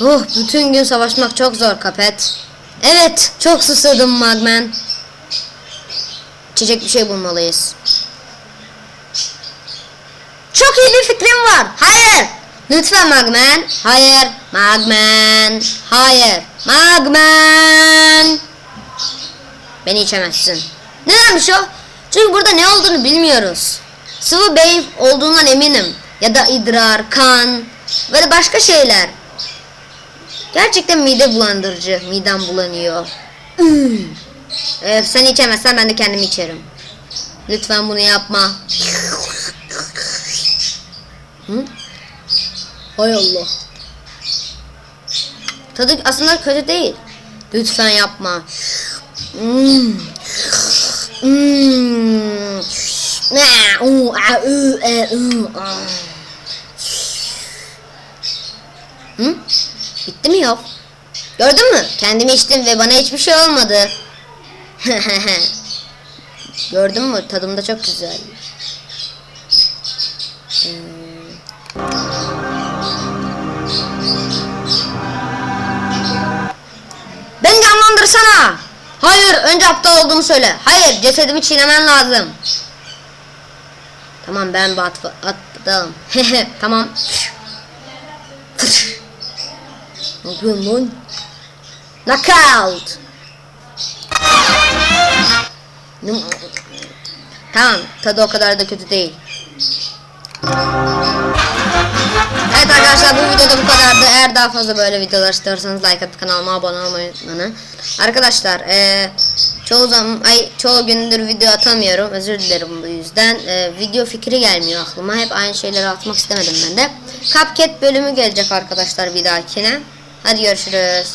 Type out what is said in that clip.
Oh bütün gün savaşmak çok zor kapet. Evet çok susadım Magman. İçecek bir şey bulmalıyız. Çok iyi bir fikrim var. Hayır. Lütfen Magman. Hayır. Magman. Hayır. Magman. Beni içemezsin. Nedenmiş o? Çünkü burada ne olduğunu bilmiyoruz. Sıvı bey olduğundan eminim. Ya da idrar, kan de başka şeyler. Gerçekten mide bulandırıcı. Midem bulanıyor. Ee, sen içemezsen ben de kendim içerim. Lütfen bunu yapma. Hı? Hay Allah. Tadı aslında kötü değil. Lütfen yapma. Hmm. Hmm. Bitti mi yok? Gördün mü? Kendimi içtim ve bana hiçbir şey olmadı. Gördün mü? Tadım da çok güzel. Hmm. Beni canlandırsana. Hayır, önce aptal olduğumu söyle. Hayır, cesedimi çiğnemen lazım. Tamam ben bat aptalım. tamam. Ne yapıyorsun lan? Knockout. Tamam, tadı o kadar da kötü değil. Evet arkadaşlar bu videoda bu kadardı. Eğer daha fazla böyle videolar istiyorsanız like atıp kanalıma abone olmayı unutmayın. Arkadaşlar eee çoğu zaman ay çoğu gündür video atamıyorum. Özür dilerim bu yüzden. Eee, video fikri gelmiyor aklıma. Hep aynı şeyleri atmak istemedim ben de. Cupcake bölümü gelecek arkadaşlar bir dahakine. Hadi görüşürüz.